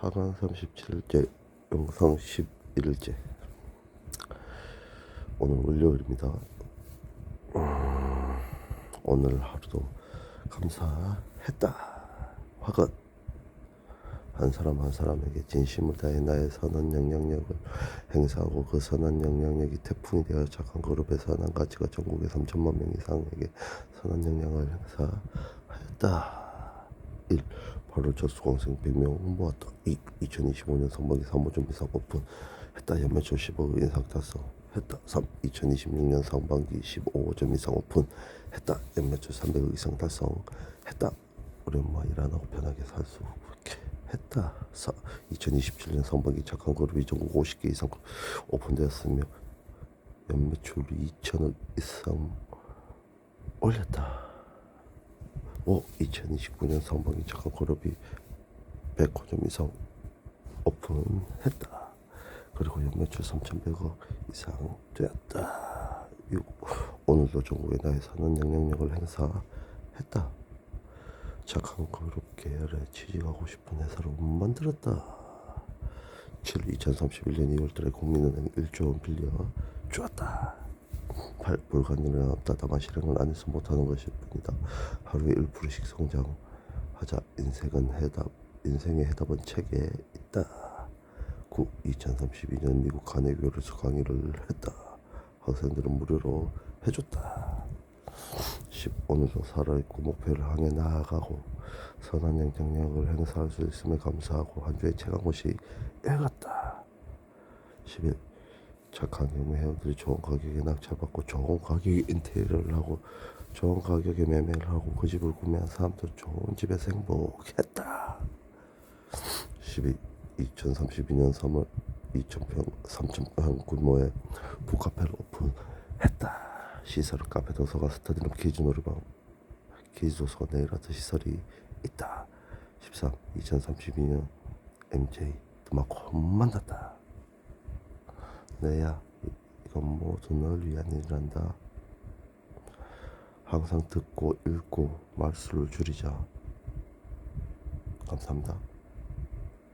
하강 37일째 영상 11일째 오늘 월요일입니다 음, 오늘 하루도 감사했다 화가 한 사람 한 사람에게 진심을 다해 나의 선한 영향력을 행사하고 그 선한 영향력이 태풍이 되어 착한 그룹의 선한 가치가 전국의 3천만 명 이상에게 선한 영향을 행사하였다. 1. 8월 첫 수강생 100명 모았다. 2. 2025년 상반기 3호점 이상 오픈 했다. 연매출 10억 인상 달성 했다. 3. 2026년 상반기 15점 이상 오픈 했다. 연매출 300억 이상 달성 했다. 우리 엄마 일안 하고 편하게 살 수 했다. 4. 2027년 상반기 착한 그룹이 전국 50개 이상 오픈되었으며 연매출이 2천억 이상 올렸다. 5. 2029년 상반기 착한 그룹이 100호점 이상 오픈했다. 그리고 연매출 3,100억 이상 되었다. 6. 오늘도 전국에 나의 사는 영향력을 행사했다. 착한 그룹 계열에 취직하고 싶은 회사로 만들었다. 7. 2031년 2월달에 국민은행 1조 원 빌려 주었다. 8. 불가능은 없다. 다만 실행을 안 해서 못하는 것일 뿐이다. 하루에 1%씩 성장하자. 인생은 해답, 인생의 해답은 책에 있다. 9. 2032년 미국 가네교에서 강의를 했다. 학생들은 무료로 해줬다. 10. 오늘도 살아있고 목표를 향해 나아가고 선한 영향력을 행사할 수 있음에 감사하고 한 주의 최강 것이 읽었다. 11. 착한 경매 회원들이 좋은 가격에 낙찰받고 좋은 가격에 인테리어를 하고 좋은 가격에 매매를 하고 그 집을 구매한 사람도 좋은 집에서 행복했다. 12. 2032년 3월 2,000평, 3,000평 규모의 북카페를 오픈했다. 시설은 카페, 도서관, 스터디룸, 키즈 놀이방, 키즈 도서관, 네일아트 시설이 있다. 13. 2032년 MJ 드마코 만났다. 내야 이- 이건 모두 널 위한 일이란다. 항상 듣고 읽고 말수를 줄이자. 감사합니다.